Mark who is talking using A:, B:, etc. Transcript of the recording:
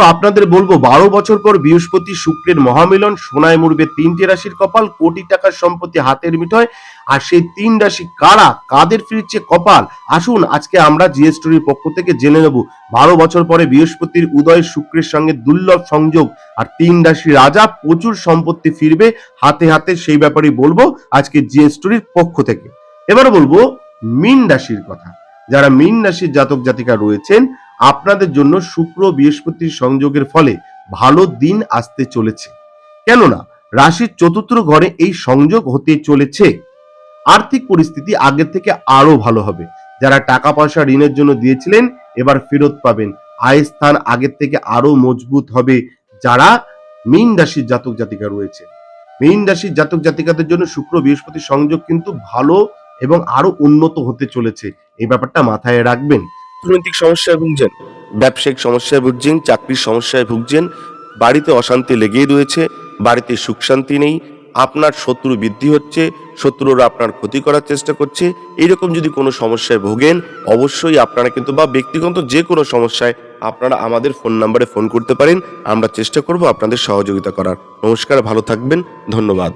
A: আপনাদের বলব, বারো বছর পর বৃহস্পতি শুক্রের মহামিলন সোনায় মুড়বে তিনটে রাশির কপাল, কোটি টাকার সম্পত্তি হাতের মিঠয়, আর সেই তিন রাশি কারা, কাদের ফিরছে কপাল? আসুন, আজকে আমরা জিএসটির পক্ষ থেকে জেনে নেব, বারো বছর পরে বৃহস্পতির উদয়, শুক্রের সঙ্গে দুর্লভ সংযোগ, আর তিন রাশি রাজা প্রচুর সম্পত্তি ফিরবে, হাতে হাতে সেই ব্যাপারে বলব আজকে জিএসটির পক্ষ থেকে। এবার বলব, মিন রাশির কথা। যারা মিন রাশির জাতক জাতিকা রয়েছেন আপনাদের জন্য শুক্র বৃহস্পতির সংযোগের ফলে ভালো দিন আসতে চলেছে। কেননা, রাশির চতুর্থ ঘরে এই সংযোগ হতে চলেছে। আর্থিক পরিস্থিতি আগের থেকে আরও ভালো হবে। যারা টাকা পয়সা ঋণের জন্য দিয়েছিলেন, এবার ফেরত পাবেন। আয় স্থান আগের থেকে আরও মজবুত হবে যারা মীন রাশির জাতক জাতিকা রয়েছে। মীন রাশির জাতক জাতিকাদের জন্য শুক্র বৃহস্পতির সংযোগ কিন্তু ভালো এবং আরও উন্নত হতে চলেছে। এই ব্যাপারটা মাথায় রাখবেন। অর্থনৈতিক সমস্যায় ভুগছেন। ব্যবসায়িক সমস্যায় ভুগছেন, চাকরির সমস্যায় ভুগছেন, বাড়িতে অশান্তি লেগেই রয়েছে, বাড়িতে সুখ শান্তি নেই, আপনার শত্রু বৃদ্ধি হচ্ছে, শত্রুরা আপনার ক্ষতি করার চেষ্টা করছে, এইরকম যদি কোনো সমস্যায় ভোগেন, অবশ্যই আপনারা কিন্তু বা ব্যক্তিগত যে কোনো সমস্যায় আপনারা আমাদের ফোন নাম্বারে ফোন করতে পারেন, আমরা চেষ্টা করব আপনাদের সহযোগিতা করার। নমস্কার, ভালো থাকবেন, ধন্যবাদ।